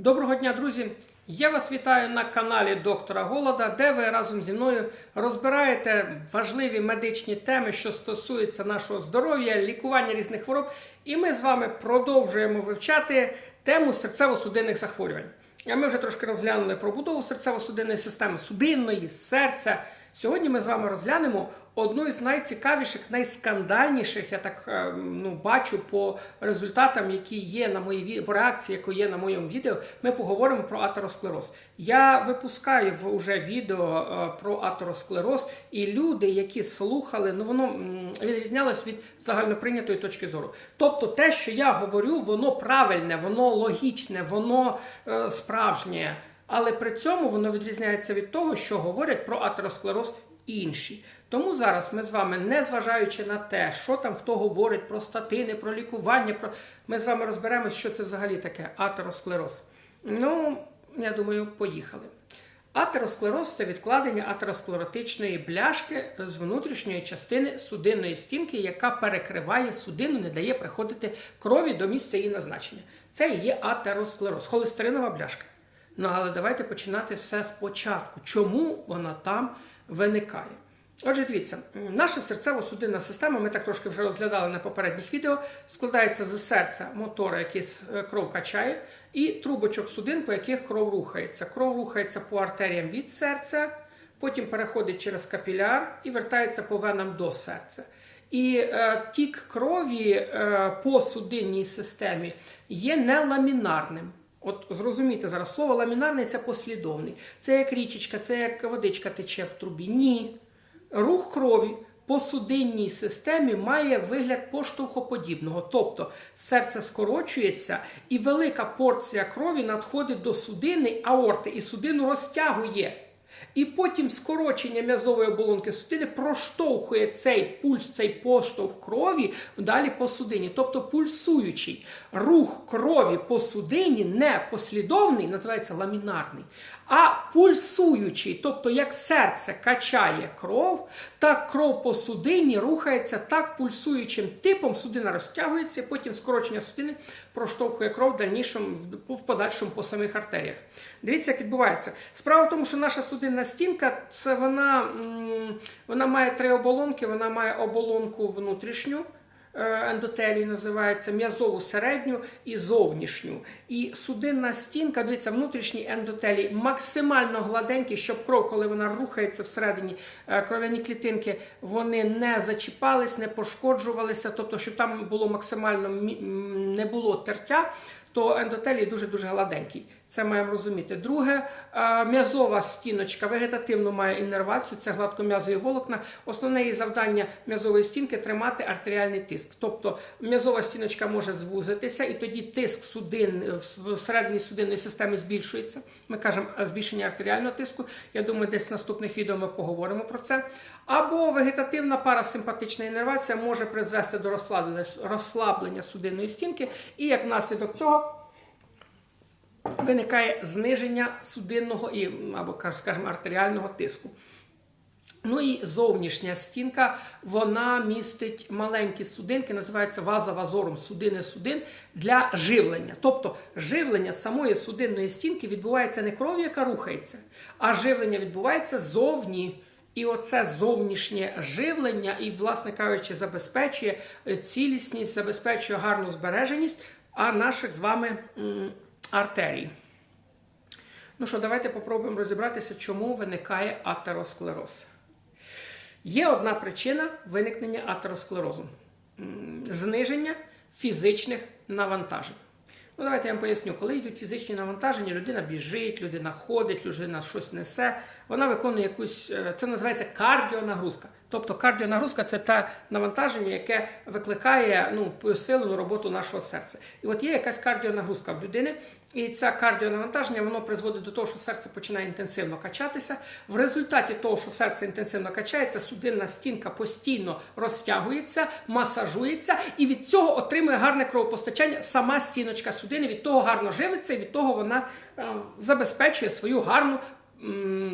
Доброго дня, друзі! Я вас вітаю на каналі Доктора Голода, де ви разом зі мною розбираєте важливі медичні теми, що стосуються нашого здоров'я, лікування різних хвороб. І ми з вами продовжуємо вивчати тему серцево-судинних захворювань. А ми вже трошки розглянули про будову серцево-судинної системи, судинної, серця. Сьогодні ми з вами розглянемо одну із найцікавіших, найскандальніших, я так е, ну, бачу по результатам, які є на моїй по реакції, яка є на моєму відео. Ми поговоримо про атеросклероз. Я випускаю в- уже відео е, про атеросклероз, і люди, які слухали, ну воно відрізнялось від загальноприйнятої точки зору. Тобто, те, що я говорю, воно правильне, воно логічне, воно е, справжнє. Але при цьому воно відрізняється від того, що говорять про атеросклероз інші. Тому зараз ми з вами, не зважаючи на те, що там хто говорить про статини, про лікування, про ми з вами розберемося, що це взагалі таке атеросклероз. Ну, я думаю, поїхали. Атеросклероз це відкладення атеросклеротичної бляшки з внутрішньої частини судинної стінки, яка перекриває судину, не дає приходити крові до місця її назначення. Це і є атеросклероз, холестеринова бляшка. Ну але давайте починати все спочатку. Чому вона там виникає? Отже, дивіться, наша серцево-судинна система, ми так трошки вже розглядали на попередніх відео, складається з серця мотора, який е, кров качає, і трубочок судин, по яких кров рухається. Кров рухається по артеріям від серця, потім переходить через капіляр і вертається по венам до серця. І е, тік крові е, по судинній системі є неламінарним. От зрозумійте зараз, слово ламінарний це послідовний. Це як річечка, це як водичка тече в трубі. Ні. Рух крові по судинній системі має вигляд поштовхоподібного. Тобто серце скорочується і велика порція крові надходить до судини аорти, і судину розтягує. І потім скорочення м'язової оболонки судини проштовхує цей пульс, цей поштовх крові далі по судині. Тобто пульсуючий рух крові по судині не послідовний, називається ламінарний, а пульсуючий, тобто як серце качає кров, так кров по судині рухається так пульсуючим типом, судина розтягується, потім скорочення судини проштовхує кров в дальнішому, в- подальшому по самих артеріях. Дивіться, як відбувається. Справа в тому, що наша судинна стінка, це вона, вона має три оболонки, вона має оболонку внутрішню. Е, Ендотелій називається м'язову середню і зовнішню. І судинна стінка, дивіться, внутрішній ендотелій максимально гладенький, щоб кров, коли вона рухається всередині е, кров'яні клітинки, вони не зачіпались, не пошкоджувалися, тобто, щоб там було максимально не було тертя. То ендотелій дуже-дуже гладенький. Це маємо розуміти. Друге, е, м'язова стіночка вегетативно має іннервацію, це гладком'язові волокна. Основне її завдання м'язової стінки тримати артеріальний тиск. Тобто м'язова стіночка може звузитися, і тоді тиск судин всередині судинної системи збільшується. Ми кажемо е, збільшення артеріального тиску. Я думаю, десь в наступних відео ми поговоримо про це. Або вегетативна парасимпатична іннервація може призвести до розслаблення судинної стінки, і як наслідок цього виникає зниження судинного і або скажімо, артеріального тиску. Ну і зовнішня стінка, вона містить маленькі судинки, називається вазовазорум судини судин для живлення. Тобто живлення самої судинної стінки відбувається не кров'ю, яка рухається, а живлення відбувається зовні. І оце зовнішнє живлення, і, власне кажучи, забезпечує е, цілісність, забезпечує гарну збереженість а наших з вами артерій. Ну що, давайте попробуємо розібратися, чому виникає атеросклероз. Є одна причина виникнення атеросклерозу зниження фізичних навантажень. Ну, давайте я вам поясню, коли йдуть фізичні навантаження, людина біжить, людина ходить, людина щось несе, вона виконує якусь, е, це називається кардіонагрузка. Тобто кардіонагрузка це те навантаження, яке викликає ну, посилену роботу нашого серця. І от є якась кардіонагрузка в людини, і це кардіонавантаження воно призводить до того, що серце починає інтенсивно качатися. В результаті того, що серце інтенсивно качається, судинна стінка постійно розтягується, масажується, і від цього отримує гарне кровопостачання сама стіночка судини. Від того гарно живиться, і від того вона е, забезпечує свою гарну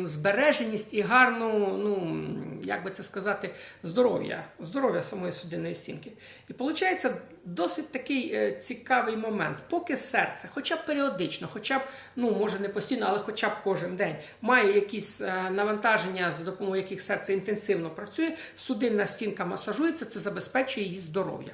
збереженість і гарну, ну як би це сказати, здоров'я, здоров'я самої судинної стінки. І виходить досить такий е, цікавий момент. Поки серце, хоча б періодично, хоча б, ну може не постійно, але хоча б кожен день, має якісь е, навантаження, за допомогою яких серце інтенсивно працює, судинна стінка масажується, це забезпечує її здоров'я.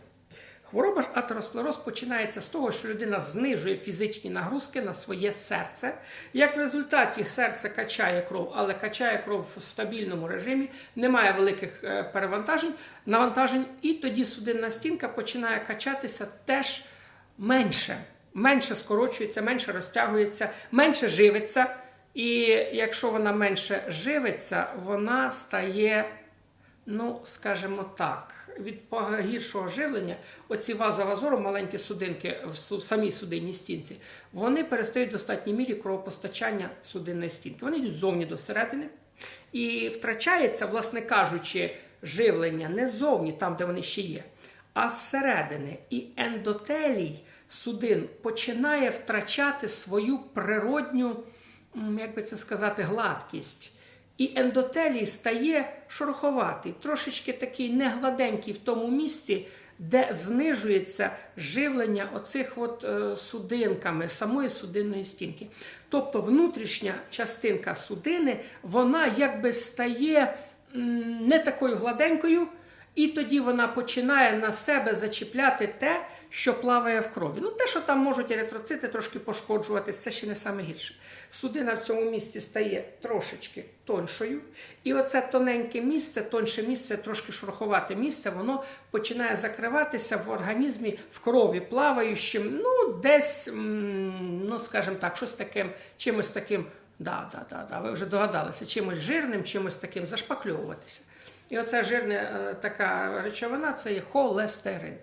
Хвороба ж атеросклероз починається з того, що людина знижує фізичні нагрузки на своє серце. Як в результаті серце качає кров, але качає кров в стабільному режимі, немає великих е, перевантажень, навантажень, і тоді судинна стінка починає качатися теж менше. Менше скорочується, менше розтягується, менше живиться. І якщо вона менше живиться, вона стає Ну, скажімо так, від гіршого живлення, оці ваза вазору, маленькі судинки в самій судинній стінці, вони перестають в достатній мірі кровопостачання судинної стінки. Вони йдуть ззовні до середини. І втрачається, власне кажучи, живлення не ззовні, там, де вони ще є, а зсередини. І ендотелій судин починає втрачати свою природню, як би це сказати, гладкість. І ендотелій стає шороховатий, трошечки такий негладенький в тому місці, де знижується живлення оцих от е, судинками самої судинної стінки. Тобто внутрішня частинка судини, вона якби стає не такою гладенькою, і тоді вона починає на себе зачіпляти те, що плаває в крові. Ну, те, що там можуть еритроцити трошки пошкоджуватись, це ще не саме гірше. Судина в цьому місці стає трошечки тоншою. І оце тоненьке місце, тонше місце, трошки шурховате місце, воно починає закриватися в організмі в крові плаваючим, ну, десь, ну, скажімо так, щось таким, чимось таким. Да, да, да, да, ви вже догадалися, чимось жирним, чимось таким зашпакльовуватися. І оця жирна е, така речовина це є холестерин.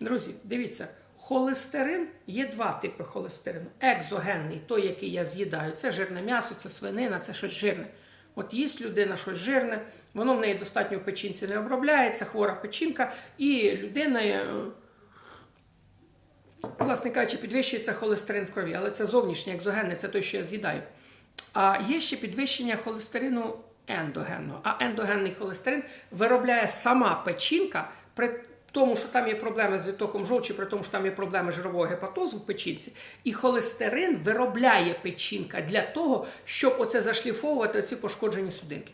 Друзі, дивіться, холестерин є два типи холестерину. Екзогенний, той, який я з'їдаю, це жирне м'ясо, це свинина, це щось жирне. От їсть людина щось жирне, воно в неї достатньо в печінці не обробляється, хвора печінка, і людина, е, власне кажучи, підвищується холестерин в крові, але це зовнішнє екзогенне, це той, що я з'їдаю. А є ще підвищення холестерину ендогенного. А ендогенний холестерин виробляє сама печінка при тому, що там є проблеми з відтоком жовчі, при тому, що там є проблеми жирового гепатозу в печінці. І холестерин виробляє печінка для того, щоб оце зашліфовувати ці пошкоджені судинки.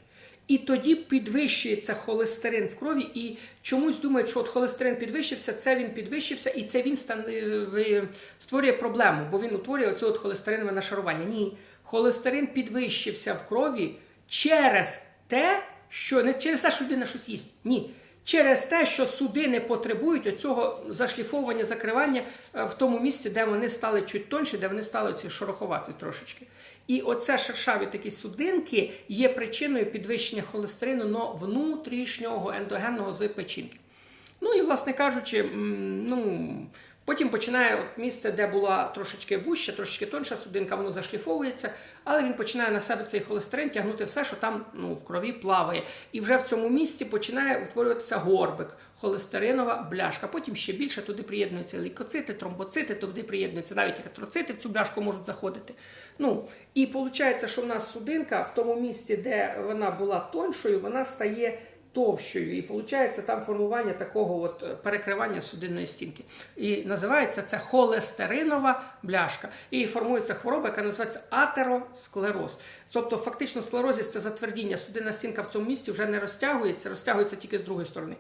І тоді підвищується холестерин в крові, і чомусь думають, що от холестерин підвищився, це він підвищився, і це він е, створює проблему, бо він утворює оце от холестеринове нашарування. Ні, холестерин підвищився в крові через те, що не через те, що людина щось їсть. Ні. Через те, що суди не потребують оцього зашліфовування, закривання е, в тому місці, де вони стали чуть тонші, де вони стали ці шороховати трошечки. І оце шершаві такі судинки є причиною підвищення холестерину но внутрішнього ендогенного з печінки. Ну і, власне кажучи, ну, потім починає от місце, де була трошечки вуща, трошечки тонша судинка, воно зашліфовується, але він починає на себе цей холестерин тягнути все, що там ну, в крові плаває. І вже в цьому місці починає утворюватися горбик, холестеринова бляшка. Потім ще більше туди приєднуються лейкоцити, тромбоцити, туди приєднуються навіть еритроцити в цю бляшку можуть заходити. Ну, і виходить, що в нас судинка в тому місці, де вона була тоншою, вона стає товщою. І виходить там формування такого от перекривання судинної стінки. І називається це холестеринова бляшка. І формується хвороба, яка називається атеросклероз. Тобто, фактично, склерозіс це затвердіння. Судинна стінка в цьому місці вже не розтягується, розтягується тільки з другої сторони.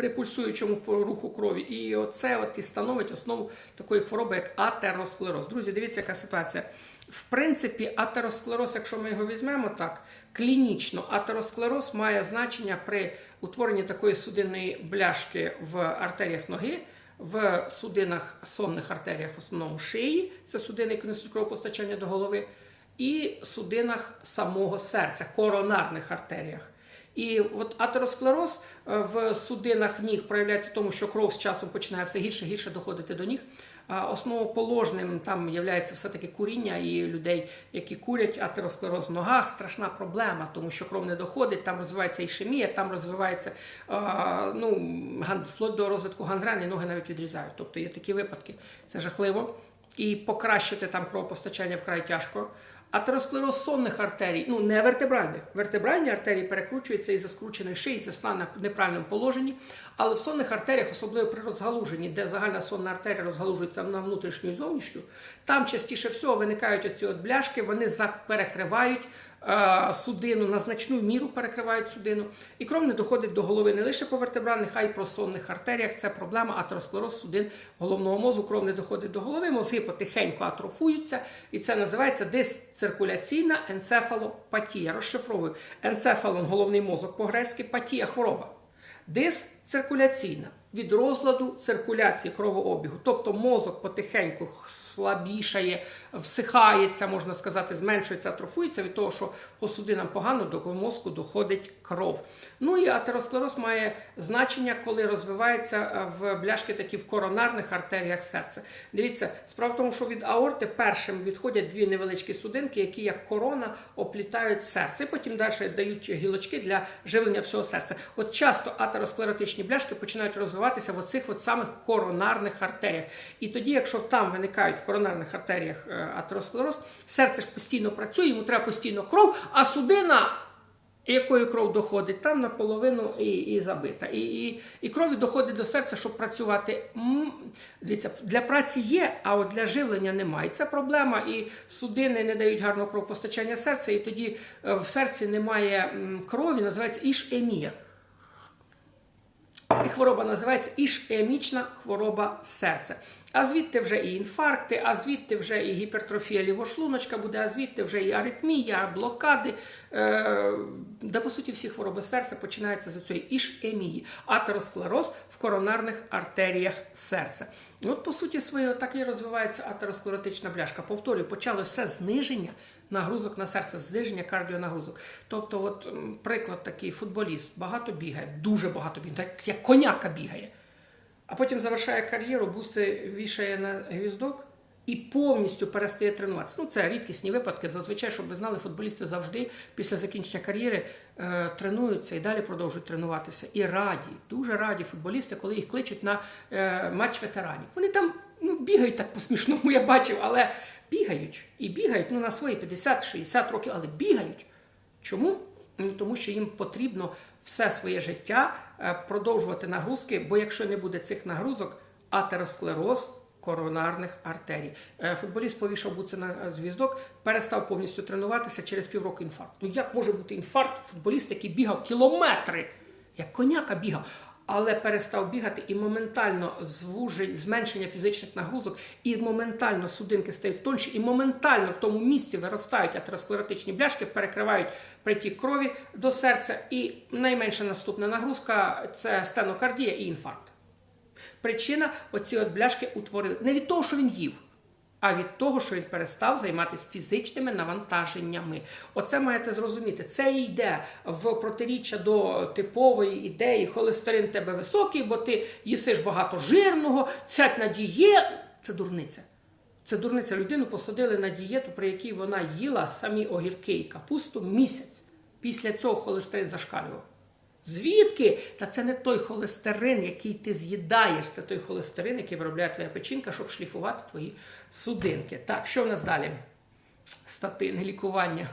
При пульсуючому руху крові. І оце от і становить основу такої хвороби, як атеросклероз. Друзі, дивіться, яка ситуація. В принципі, атеросклероз, якщо ми його візьмемо так, клінічно атеросклероз має значення при утворенні такої судинної бляшки в артеріях ноги, в судинах сонних артеріях, в основному шиї, це судини, які несуть кровопостачання до голови, і судинах самого серця, коронарних артеріях. І от атеросклероз е, в судинах ніг проявляється в тому, що кров з часом починає все гірше гірше доходити до ніг. Основоположним там є все-таки куріння і людей, які курять атеросклероз в ногах, страшна проблема, тому що кров не доходить, там розвивається ішемія, там розвивається ну, вплоть до розвитку гангрени, ноги навіть відрізають. Тобто є такі випадки, це жахливо. І покращити там кровопостачання вкрай тяжко. Атеросклероз сонних артерій, ну не вертебральних. Вертебральні артерії перекручуються із-за скрученої шиї, за сна на неправильному положенні. Але в сонних артеріях, особливо при розгалуженні, де загальна сонна артерія розгалужується на внутрішню і зовнішню, там частіше всього виникають оці от бляшки, вони перекривають судину, на значну міру перекривають судину. І кров не доходить до голови не лише по вертебральних, а й по сонних артеріях. Це проблема атеросклероз судин головного мозку. Кров не доходить до голови, мозги потихеньку атрофуються, і це називається дисциркуляційна енцефалопатія. Розшифровую. Енцефалон головний мозок по-грецьки, патія хвороба. Дисциркуляційна від розладу циркуляції кровообігу. Тобто мозок потихеньку слабішає, всихається, можна сказати, зменшується, атрофується від того, що по судинам погано до мозку доходить кров. Ну і атеросклероз має значення, коли розвивається е, в бляшки такі в коронарних артеріях серця. Дивіться, справа в тому, що від аорти першим відходять дві невеличкі судинки, які як корона оплітають серце. І потім далі дають гілочки для живлення всього серця. От часто атеросклеротичні бляшки починають розвиватися в оцих от самих коронарних артеріях. І тоді, якщо там виникають в коронарних артеріях е, атеросклероз, серце ж постійно працює, йому треба постійно кров, а судина. Якою кров доходить, там наполовину і, і забита. І, і, і крові доходить до серця, щоб працювати. Дивіться, для праці є, а от для живлення немає. Це проблема. І судини не дають гарного кровопостачання серця, і тоді е, в серці немає крові, називається ішемія. І хвороба називається ішемічна хвороба серця. А звідти вже і інфаркти, а звідти вже і гіпертрофія лівошлуночка буде, а звідти вже і аритмія, блокади. Е, да, по суті, всі хвороби серця починаються з цієї ішемії, атеросклероз в коронарних артеріях серця. І от, по суті, своєї так і розвивається атеросклеротична бляшка. Повторюю, почалося зниження нагрузок на серце, зниження кардіонагрузок. Тобто, от приклад такий футболіст багато бігає, дуже багато бігає, так як коняка бігає. А потім завершає кар'єру, буси вішає на гвіздок і повністю перестає тренуватися. Ну, це рідкісні випадки. Зазвичай, щоб ви знали, футболісти завжди після закінчення кар'єри е, тренуються і далі продовжують тренуватися. І раді, дуже раді футболісти, коли їх кличуть на е, матч ветеранів. Вони там ну, бігають так по-смішному, я бачив, але бігають і бігають ну, на свої 50-60 років, але бігають. Чому? Ну, тому що їм потрібно все своє життя е, продовжувати нагрузки, бо якщо не буде цих нагрузок, атеросклероз коронарних артерій. Е, Футболіст повішав буци на е, зв'язок, перестав повністю тренуватися через півроку інфаркт. Ну як може бути інфаркт? Футболіст, який бігав кілометри, як коняка бігав. Але перестав бігати і моментально звужень, зменшення фізичних нагрузок, і моментально судинки стають тонші, і моментально в тому місці виростають атеросклеротичні бляшки, перекривають притік крові до серця. І найменша наступна нагрузка це стенокардія і інфаркт. Причина оці от бляшки утворили не від того, що він їв, а від того, що він перестав займатися фізичними навантаженнями. Оце маєте зрозуміти. Це йде в протиріччя до типової ідеї, холестерин тебе високий, бо ти їсиш багато жирного, сядь на дієту. Це дурниця. Це дурниця. Людину посадили на дієту, при якій вона їла самі огірки і капусту місяць. Після цього холестерин зашкалював. Звідки? Та це не той холестерин, який ти з'їдаєш, це той холестерин, який виробляє твоя печінка, щоб шліфувати твої судинки. Так, що в нас далі? Статини, лікування.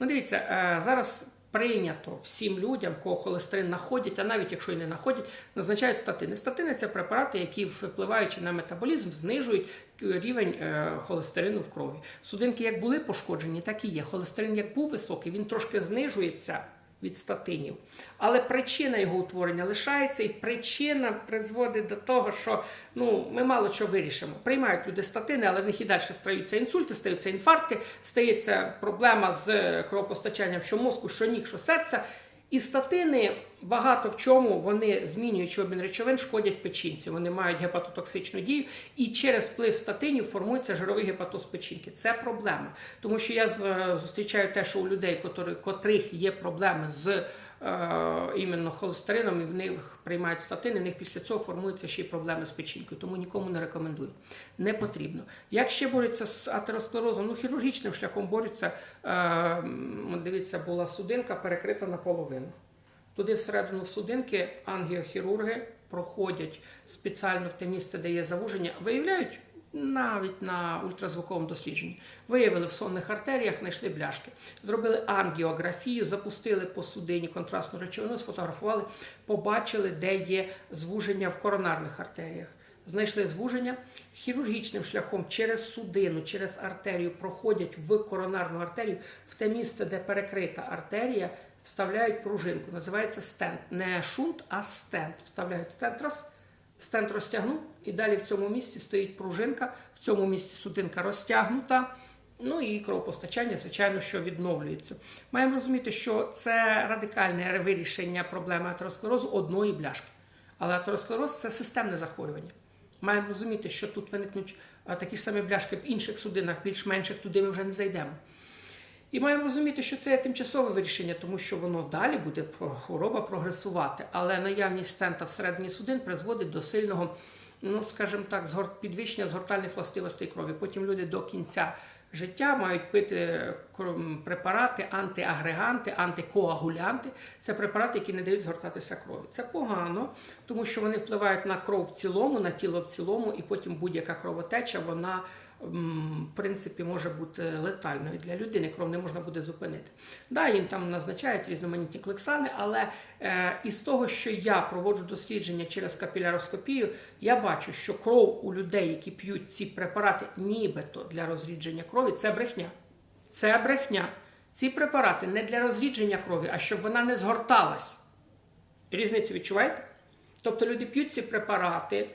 Ну, дивіться, е, зараз прийнято всім людям, кого холестерин знаходять, а навіть якщо і не знаходять, назначають статини. Статини це препарати, які, впливаючи на метаболізм, знижують рівень е, холестерину в крові. Судинки як були пошкоджені, так і є. Холестерин як був високий, він трошки знижується від статинів. Але причина його утворення лишається, і причина призводить до того, що ну, ми мало чого вирішимо. Приймають люди статини, але в них і далі стаються інсульти, стаються інфаркти, стається проблема з кровопостачанням що мозку, що ніг, що серця. І статини багато в чому вони змінюючи обмін речовин, шкодять печінці. Вони мають гепатотоксичну дію, і через вплив статинів формується жировий гепатоз печінки. Це проблема. Тому що я зустрічаю те, що у людей, котрих є проблеми з е, іменно холестерином, і в них приймають статини, в них після цього формуються ще й проблеми з печінкою. Тому нікому не рекомендую. Не потрібно. Як ще борються з атеросклерозом? Ну, хірургічним шляхом борються. Е, дивіться, була судинка перекрита наполовину. Туди всередину в судинки ангіохірурги проходять спеціально в те місце, де є завуження, виявляють навіть на ультразвуковому дослідженні. Виявили в сонних артеріях, знайшли бляшки. Зробили ангіографію, запустили по судині контрастну речовину, сфотографували, побачили, де є звуження в коронарних артеріях. Знайшли звуження хірургічним шляхом через судину, через артерію проходять в коронарну артерію, в те місце, де перекрита артерія, вставляють пружинку. Називається стент. Не шунт, а стент. Вставляють стент раз, стент розтягнув, і далі в цьому місці стоїть пружинка, в цьому місці судинка розтягнута. Ну і кровопостачання, звичайно, що відновлюється. Маємо розуміти, що це радикальне вирішення проблеми атеросклерозу одної бляшки. Але атеросклероз це системне захворювання. Маємо розуміти, що тут виникнуть такі ж самі бляшки в інших судинах, більш-менших, туди ми вже не зайдемо. І маємо розуміти, що це є тимчасове вирішення, тому що воно далі буде хвороба прогресувати. Але наявність стента всередині судин призводить до сильного, ну скажімо так, підвищення згортальних властивостей крові. Потім люди до кінця життя мають пити препарати, антиагреганти, антикоагулянти. Це препарати, які не дають згортатися крові. Це погано, тому що вони впливають на кров в цілому, на тіло в цілому, і потім будь-яка кровотеча, вона принципі може бути летальною для людини. Кров не можна буде зупинити. Да, їм там назначають різноманітні клексани, але е, із того, що я проводжу дослідження через капіляроскопію, я бачу, що кров у людей, які п'ють ці препарати, нібито для розрідження крові, це брехня. Це брехня. Ці препарати не для розрідження крові, а щоб вона не згорталась. Різницю відчуваєте? Тобто люди п'ють ці препарати,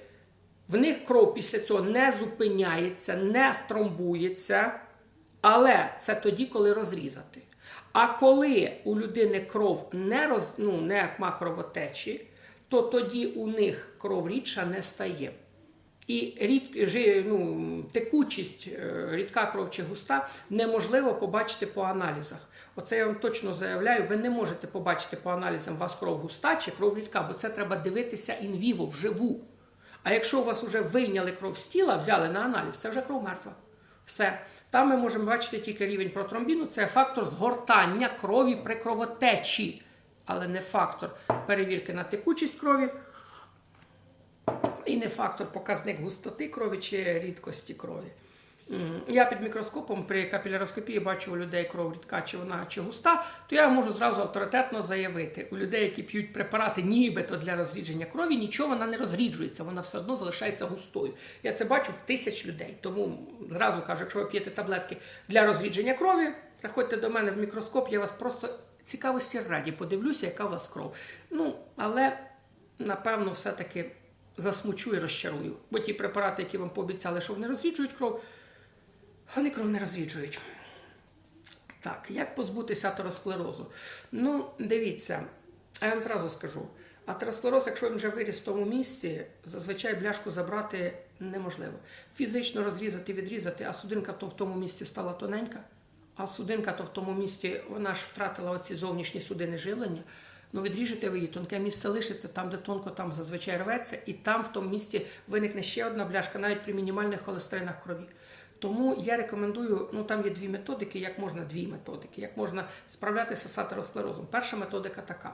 в них кров після цього не зупиняється, не стромбується, але це тоді, коли розрізати. А коли у людини кров не роз, ну, не макровотечі, то тоді у них кров рідша не стає. І рід, ну, текучість, е, рідка кров чи густа неможливо побачити по аналізах. Оце я вам точно заявляю, ви не можете побачити по аналізам, у вас кров густа чи кров рідка, бо це треба дивитися інвіво, вживу. А якщо у вас вже вийняли кров з тіла, взяли на аналіз, це вже кров мертва. Все. Там ми можемо бачити тільки рівень протромбіну, це фактор згортання крові при кровотечі, але не фактор перевірки на текучість крові. І не фактор показник густоти крові чи рідкості крові. Я під мікроскопом при капіляроскопії бачу у людей кров рідка, чи вона чи густа, то я можу зразу авторитетно заявити: у людей, які п'ють препарати нібито для розрідження крові, нічого вона не розріджується, вона все одно залишається густою. Я це бачу в тисяч людей. Тому зразу кажу, якщо ви п'єте таблетки для розрідження крові, приходьте до мене в мікроскоп, я вас просто цікавості раді подивлюся, яка у вас кров. Ну, але напевно, все-таки засмучу і розчарую. Бо ті препарати, які вам пообіцяли, що вони розріджують кров, вони кров не розріджують. Так, як позбутися атеросклерозу? Ну, дивіться, а я вам зразу скажу. Атеросклероз, якщо він вже виріс в тому місці, зазвичай бляшку забрати неможливо. Фізично розрізати, відрізати, а судинка то в тому місці стала тоненька, а судинка то в тому місці, вона ж втратила оці зовнішні судини живлення. Ну, відріжете ви її, тонке місце лишиться, там, де тонко, там зазвичай рветься, і там в тому місці виникне ще одна бляшка, навіть при мінімальних холестеринах крові. Тому я рекомендую, ну там є дві методики, як можна дві методики, як можна справлятися з атеросклерозом. Перша методика така.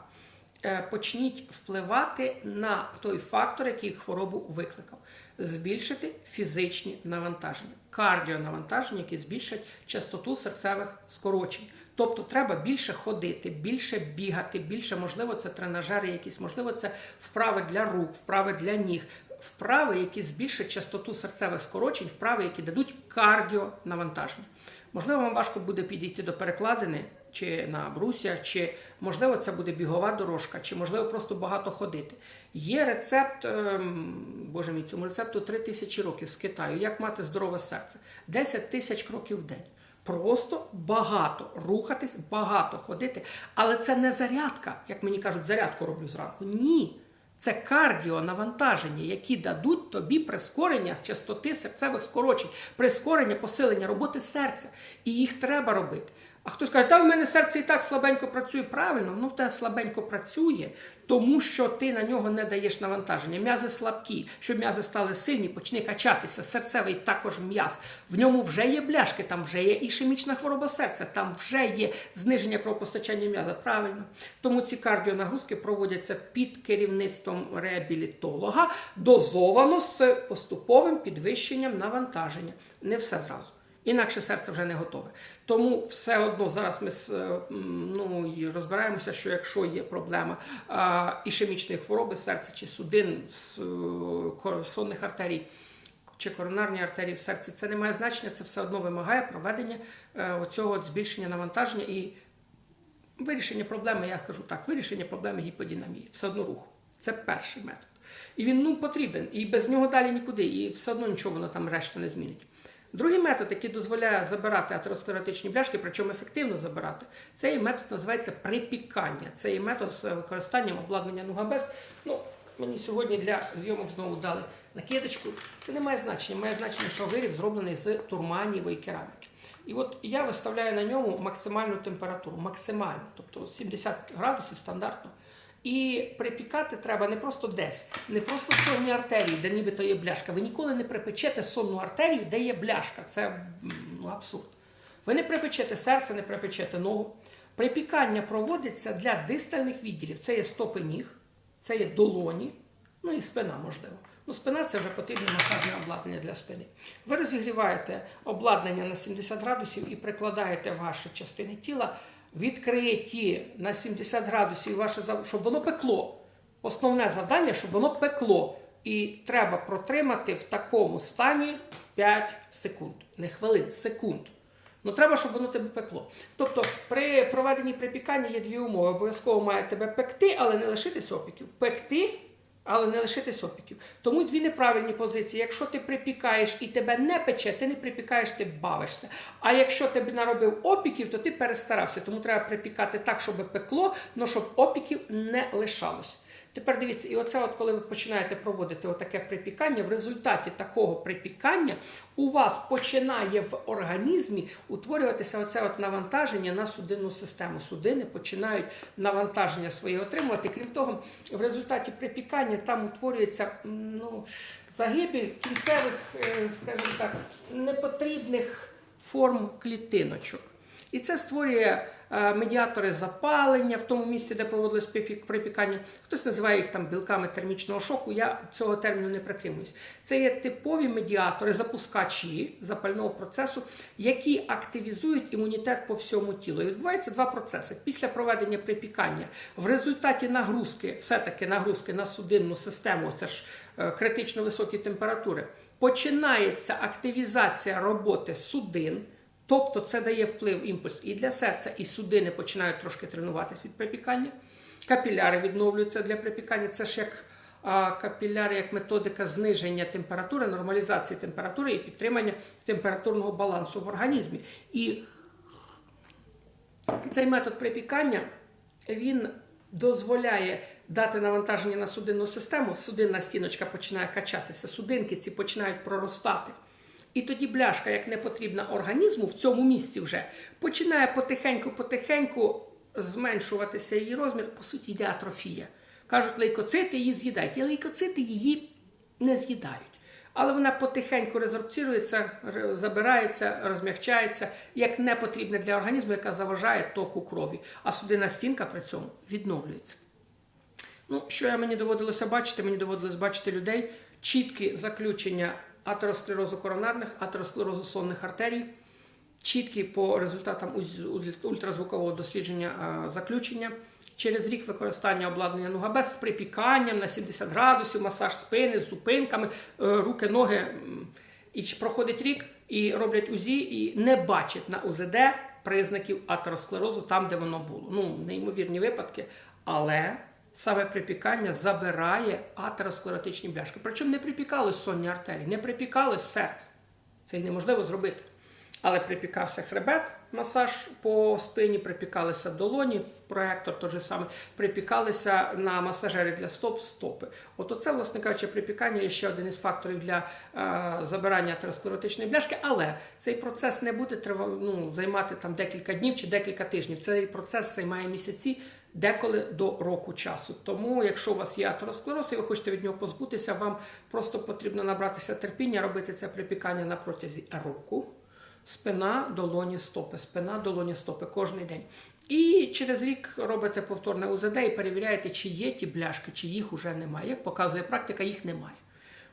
Е, Почніть впливати на той фактор, який хворобу викликав, збільшити фізичні навантаження, кардіонавантаження, які збільшать частоту серцевих скорочень. Тобто треба більше ходити, більше бігати, більше, можливо, це тренажери якісь, можливо, це вправи для рук, вправи для ніг, вправи, які збільшать частоту серцевих скорочень, вправи, які дадуть кардіонавантаження. Можливо, вам важко буде підійти до перекладини чи на бруся, чи можливо це буде бігова дорожка, чи можливо просто багато ходити. Є рецепт, ем, боже мій, цьому рецепту 3 тисячі років з Китаю. Як мати здорове серце? 10 тисяч кроків в день. Просто багато рухатись, багато ходити. Але це не зарядка, як мені кажуть, зарядку роблю зранку. Ні. Це кардіонавантаження, які дадуть тобі прискорення частоти серцевих скорочень, прискорення посилення роботи серця. І їх треба робити. А хтось каже, та в мене серце і так слабенько працює. Правильно, воно в тебе слабенько працює, тому що ти на нього не даєш навантаження. М'язи слабкі. Щоб м'язи стали сильні, почни качатися. Серцевий також м'яз. В ньому вже є бляшки, там вже є ішемічна хвороба серця, там вже є зниження кровопостачання м'яза. Правильно. Тому ці кардіонагрузки проводяться під керівництвом реабілітолога, дозовано з поступовим підвищенням навантаження. Не все зразу. Інакше серце вже не готове. Тому все одно зараз ми е, ну, розбираємося, що якщо є проблема ішемічної хвороби серця чи судин е, сонних артерій чи коронарні артерії в серці, це не має значення, це все одно вимагає проведення е, оцього збільшення навантаження і вирішення проблеми, я скажу так, вирішення проблеми гіподинамії, все одно рух. Це перший метод. І він ну, потрібен, і без нього далі нікуди, і все одно нічого воно там решта не змінить. Другий метод, який дозволяє забирати атеросклеротичні бляшки, причому ефективно забирати, цей метод називається припікання. Це є метод з використанням обладнання Нугабес. Ну, мені сьогодні для зйомок знову дали накидочку. Це не має значення. Має значення, що виріб зроблений з турманієвої кераміки. І от я виставляю на ньому максимальну температуру, максимальну, тобто 70 градусів стандартно. І припікати треба не просто десь, не просто сонні артерії, де нібито є бляшка. Ви ніколи не припечете сонну артерію, де є бляшка. Це ну, абсурд. Ви не припечете серце, не припечете ногу. Припікання проводиться для дистальних відділів. Це є стопи ніг, це є долоні, ну і спина, можливо. Ну, спина це вже потрібне масажне обладнання для спини. Ви розігріваєте обладнання на 70 градусів і прикладаєте ваші частини тіла, відкриті на 70 градусів, ваше, щоб воно пекло. Основне завдання, щоб воно пекло. І треба протримати в такому стані 5 секунд. Не хвилин, секунд. Ну треба, щоб воно тебе пекло. Тобто при проведенні припікання є дві умови. Обов'язково має тебе пекти, але не лишитись опіків. Пекти, але не лишитись опіків. Тому дві неправильні позиції. Якщо ти припікаєш і тебе не пече, ти не припікаєш, ти бавишся. А якщо тебе наробив опіків, то ти перестарався. Тому треба припікати так, щоб пекло, але щоб опіків не лишалось. Тепер дивіться, і оце, от коли ви починаєте проводити отаке припікання, в результаті такого припікання у вас починає в організмі утворюватися оце от навантаження на судинну систему. Судини починають навантаження своє отримувати. Крім того, в результаті припікання там утворюється ну, загибель кінцевих, е, скажімо так, непотрібних форм клітиночок. І це створює медіатори запалення в тому місці, де проводилось припікання. Хтось називає їх там білками термічного шоку. Я цього терміну не притримуюсь. Це є типові медіатори, запускачі запального процесу, які активізують імунітет по всьому тілу. І відбуваються два процеси. Після проведення припікання в результаті нагрузки, все-таки нагрузки на судинну систему, це ж е, критично високі температури, починається активізація роботи судин. Тобто це дає вплив імпульс і для серця, і судини починають трошки тренуватись від припікання. Капіляри відновлюються для припікання. Це ж як капіляри, як методика зниження температури, нормалізації температури і підтримання температурного балансу в організмі. І цей метод припікання він дозволяє дати навантаження на судинну систему. Судинна стіночка починає качатися, судинки ці починають проростати. І тоді бляшка, як не потрібна організму в цьому місці вже, починає потихеньку-потихеньку зменшуватися її розмір, по суті, йде атрофія. Кажуть, лейкоцити її з'їдають. І лейкоцити її не з'їдають. Але вона потихеньку резорбцірується, забирається, розмягчається, як не потрібна для організму, яка заважає току крові. А судинна стінка при цьому відновлюється. Ну, що я мені доводилося бачити? Мені доводилось бачити людей чіткі заключення атеросклерозу коронарних, атеросклерозу сонних артерій, чіткі по результатам ультразвукового дослідження заключення. Через рік використання обладнання Нугабес з припіканням на 70 градусів, масаж спини з зупинками, е, руки, ноги. І проходить рік і роблять УЗІ, і не бачать на УЗД признаків атеросклерозу там, де воно було. Ну, неймовірні випадки, але саме припікання забирає атеросклеротичні бляшки. Причому не припікалось сонні артерії, не припікалось серце. Це й неможливо зробити. Але припікався хребет, масаж по спині, припікалися долоні, проектор той же саме, припікалися на масажері для стоп стопи. От оце, власне кажучи, припікання є ще один із факторів для е, забирання атеросклеротичної бляшки, але цей процес не буде трива, ну, займати там декілька днів чи декілька тижнів. Цей процес займає місяці. Деколи до року часу. Тому, якщо у вас є атеросклероз і ви хочете від нього позбутися, вам просто потрібно набратися терпіння, робити це припікання на протязі року. Спина, долоні, стопи, спина, долоні, стопи кожен день. І через рік робите повторне УЗД і перевіряєте, чи є ті бляшки, чи їх уже немає. Як показує практика, їх немає.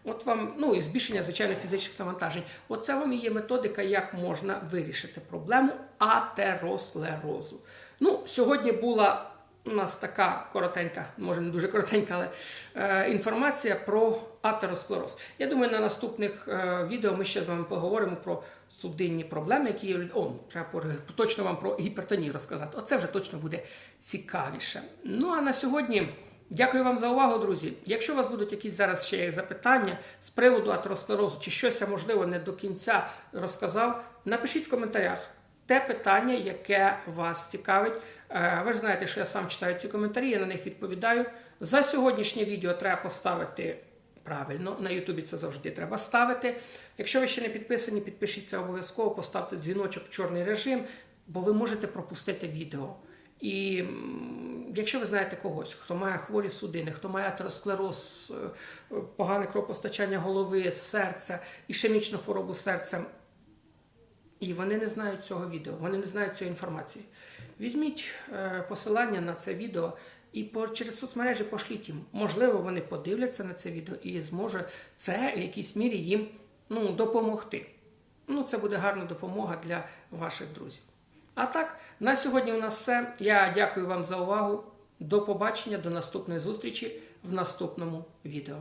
От вам, ну і збільшення, звичайно, фізичних навантажень. Оце вам і є методика, як можна вирішити проблему атеросклерозу. Ну, сьогодні була у нас така коротенька, може не дуже коротенька, але е, інформація про атеросклероз. Я думаю, на наступних е, відео ми ще з вами поговоримо про судинні проблеми, які є. О, треба точно вам про гіпертонію розказати. Оце вже точно буде цікавіше. Ну а на сьогодні. Дякую вам за увагу, друзі. Якщо у вас будуть якісь зараз ще запитання з приводу атеросклерозу, чи щось я, можливо, не до кінця розказав, напишіть в коментарях те питання, яке вас цікавить. Е, Ви ж знаєте, що я сам читаю ці коментарі, я на них відповідаю. За сьогоднішнє відео треба поставити правильно. На Ютубі це завжди треба ставити. Якщо ви ще не підписані, підпишіться обов'язково, поставте дзвіночок в чорний режим, бо ви можете пропустити відео. І якщо ви знаєте когось, хто має хворі судини, хто має атеросклероз, е, е, погане кровопостачання голови, серця, ішемічну хворобу серця, і вони не знають цього відео, вони не знають цієї інформації. Візьміть е, посилання на це відео і по, через соцмережі пошліть їм. Можливо, вони подивляться на це відео і зможе це в якійсь мірі їм ну, допомогти. Ну, це буде гарна допомога для ваших друзів. А так, на сьогодні у нас все. Я дякую вам за увагу. До побачення, до наступної зустрічі в наступному відео.